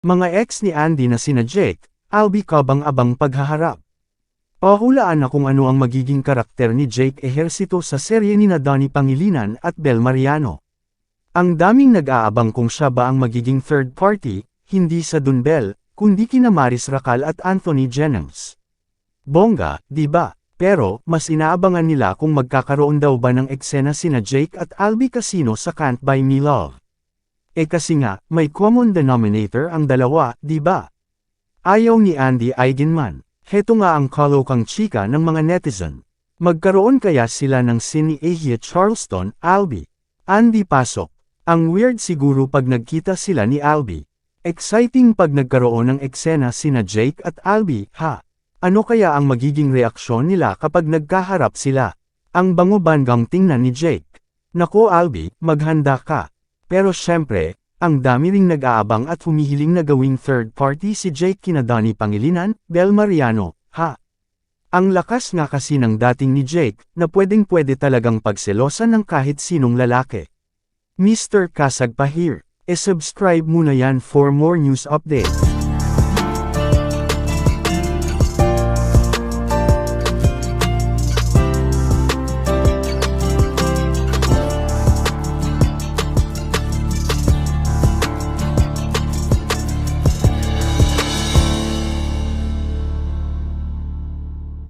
Mga ex ni Andy na sina Jake, Albi kabang-abang paghaharap. Pahulaan na kung ano ang magiging karakter ni Jake Ejercito sa serye ni na Pangilinan at Bel Mariano. Ang daming nag-aabang kung siya ba ang magiging third party, hindi sa Dunbel, kundi kina Maris Racal at Anthony Jennings. Bongga, di ba? Pero, mas inaabangan nila kung magkakaroon daw ba ng eksena sina Jake at Albi Casino sa Can't Buy Me Love. Eh kasi nga, may common denominator ang dalawa, di ba? Ayaw ni Andy Eigenman. Heto nga ang kalokang chika ng mga netizen. Magkaroon kaya sila ng sini Ahia Charleston, Albi. Andy Pasok. Ang weird siguro pag nagkita sila ni Albi. Exciting pag nagkaroon ng eksena sina Jake at Albi, ha? Ano kaya ang magiging reaksyon nila kapag nagkaharap sila? Ang bango bandgang tingnan ni Jake. Nako Albi, maghanda ka. Pero syempre, ang dami ring nag-aabang at humihiling na gawing third party si Jake kina Donnie Pangilinan, Bel Mariano, ha? Ang lakas nga kasi ng dating ni Jake, na pwedeng pwede talagang pagselosan ng kahit sinong lalaki. Mr. Kasag pa here. E subscribe muna yan for more news updates.